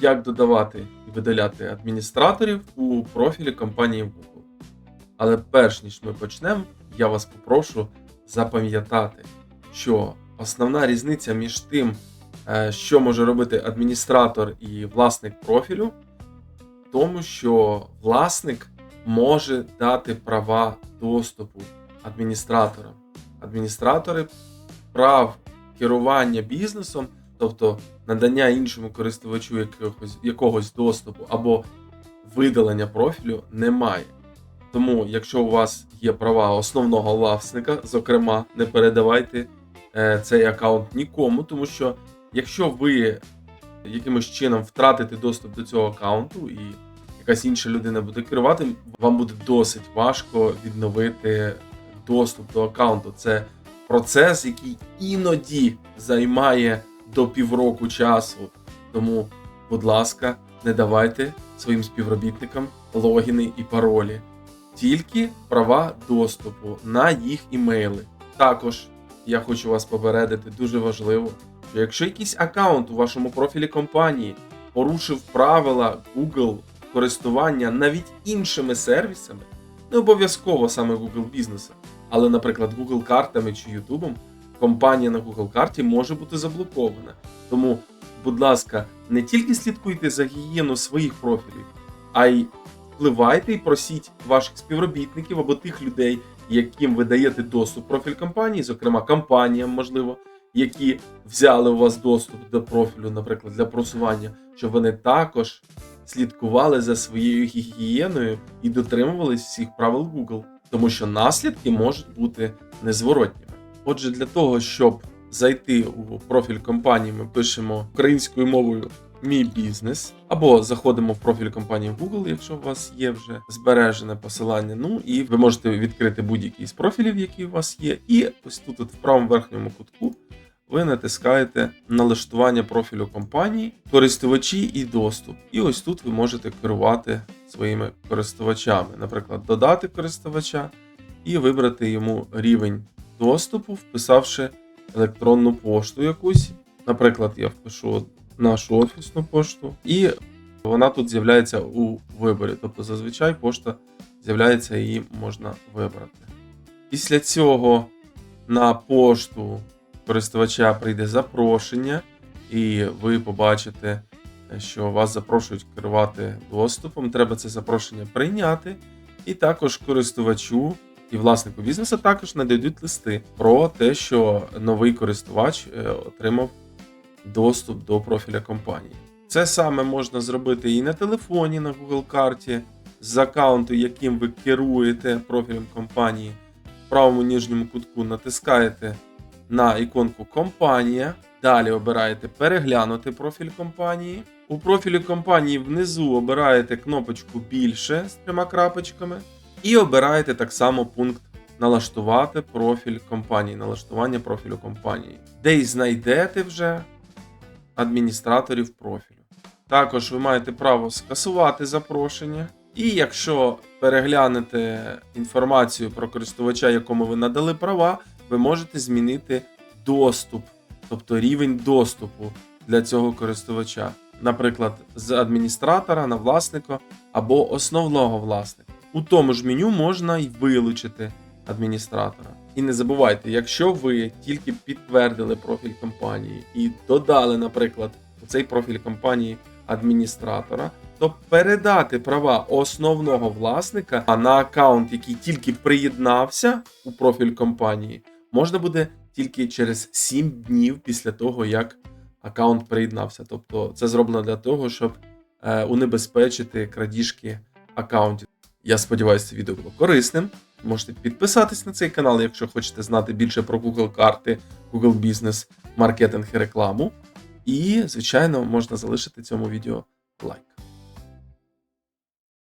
як додавати і видаляти адміністраторів у профілі компанії Google. Але перш ніж ми почнемо, я вас попрошу запам'ятати, що основна різниця між тим, е, що може робити адміністратор і власник профілю, в тому, що власник може дати права доступу адміністраторам. Адміністратори прав керування бізнесом, тобто надання іншому користувачу якогось, якогось доступу або видалення профілю, немає. Тому, якщо у вас є права основного власника, зокрема, не передавайте е, цей аккаунт нікому, тому що якщо ви якимось чином втратите доступ до цього аккаунту і якась інша людина буде керувати, вам буде досить важко відновити доступ до аккаунту. Це процес, який іноді займає до півроку часу. Тому, будь ласка, не давайте своїм співробітникам логіни і паролі, тільки права доступу на їх імейли. Також я хочу вас попередити, дуже важливо, що якщо якийсь аккаунт у вашому профілі компанії порушив правила Google користування навіть іншими сервісами, не обов'язково саме Google бізнесу, але, наприклад, Google картами чи YouTube, компанія на Google карті може бути заблокована. Тому, будь ласка, не тільки слідкуйте за гігієну своїх профілів, а й впливайте і просіть ваших співробітників або тих людей, яким ви даєте доступ профіль компанії, зокрема компаніям, можливо, які взяли у вас доступ до профілю, наприклад, для просування, щоб вони також слідкували за своєю гігієною і дотримувались всіх правил Google, тому що наслідки можуть бути незворотніми. Отже, для того, щоб зайти у профіль компанії, ми пишемо українською мовою Мій бізнес або заходимо в профіль компанії Google, якщо у вас є вже збережене посилання. Ну і ви можете відкрити будь-який з профілів, які у вас є. І ось тут, от в правому верхньому кутку, ви натискаєте налаштування профілю компанії, користувачі і доступ. І ось тут ви можете керувати своїми користувачами, наприклад, додати користувача і вибрати йому рівень доступу, вписавши електронну пошту якусь. Наприклад, я впишу нашу офісну пошту, і вона тут з'являється у виборі. Тобто зазвичай пошта з'являється її можна вибрати. Після цього на пошту користувача прийде запрошення, і ви побачите, що вас запрошують керувати доступом. Треба це запрошення прийняти. І також користувачу і власнику бізнесу також нададуть листи про те, що новий користувач е, отримав доступ до профіля компанії. Це саме можна зробити і на телефоні, на Google карті, з аккаунту, яким ви керуєте профілем компанії. В правому нижньому кутку натискаєте на іконку Компанія. Далі обираєте Переглянути профіль компанії. У профілі компанії внизу обираєте кнопочку Більше з трьома крапочками. І обираєте так само пункт Налаштувати профіль компанії, налаштування профілю компанії, де й знайдете вже адміністраторів профілю. Також ви маєте право скасувати запрошення, і якщо переглянете інформацію про користувача, якому ви надали права, ви можете змінити доступ, тобто рівень доступу для цього користувача, наприклад, з адміністратора на власника або основного власника. У тому ж меню можна й вилучити адміністратора. І не забувайте, якщо ви тільки підтвердили профіль компанії і додали, наприклад, у цей профіль компанії адміністратора, то передати права основного власника на аккаунт, який тільки приєднався у профіль компанії, можна буде тільки через 7 днів після того, як аккаунт приєднався. Тобто це зроблено для того, щоб е, унебезпечити крадіжки аккаунтів. Я сподіваюся, це відео було корисним. Можете підписатись на цей канал, якщо хочете знати більше про Google карти, Google бізнес, маркетинг і рекламу. І, звичайно, можна залишити цьому відео лайк.